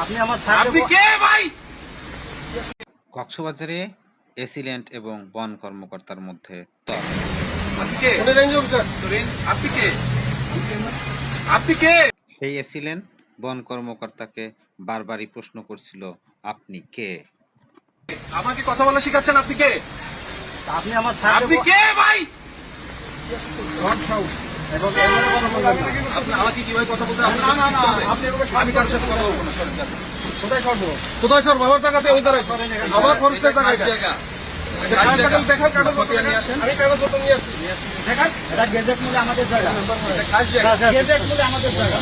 আপনি আমার স্যার আপনি কে ভাই? কক্সবাজারে এসিলেন্ট এবং বন কর্মকর্তার মধ্যে তর্ক আপনি কে? ধরেন, আপনি কে? আপনি কে? সেই এসিল্যান্ড বন কর্মকর্তাকে বারবারই প্রশ্ন করছিল আপনি কে? আমাকে কথা বলা শিখাচ্ছেন আপনি কে? আপনি আমার আপনি কে ভাই? এবং এমন কথা বলবেন না। আপনি আমাকে কীভাবে কথা বলতে না, না, না, আপনি আমি কারোর সাথে কথা বলব না সরেন কোথায় করব কোথায় স্যার বাবার টাকাতে ওই আমার এটা। জায়গা। গেজেট আমাদের জায়গা এটা কাজ জায়গা। গেজেট মূলে আমাদের জায়গা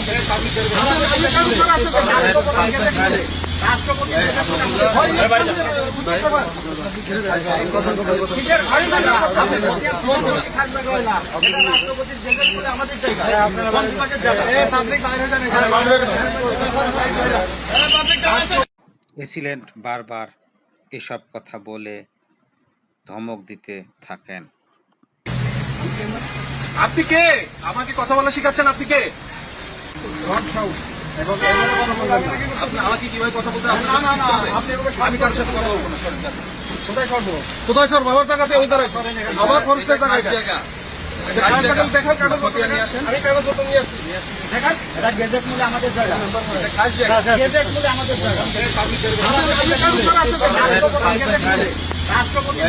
এসিল্যান্ড বারবার এসব কথা বলে ধমক দিতে থাকেন। আপনি কে? আমাকে কথা বলা শিখাচ্ছেন আপনি কে? এবং। আপনি আমাকে কীভাবে কথা বলতে না, না, না, আপনি আমি কারোর সাথে কথা বলব না সরেন কোথায় করব কোথায় স্যার বাবার টাকাতে ওই আমার খরচের টাকা জায়গা। আমাদের জায়গা। রাষ্ট্রপতি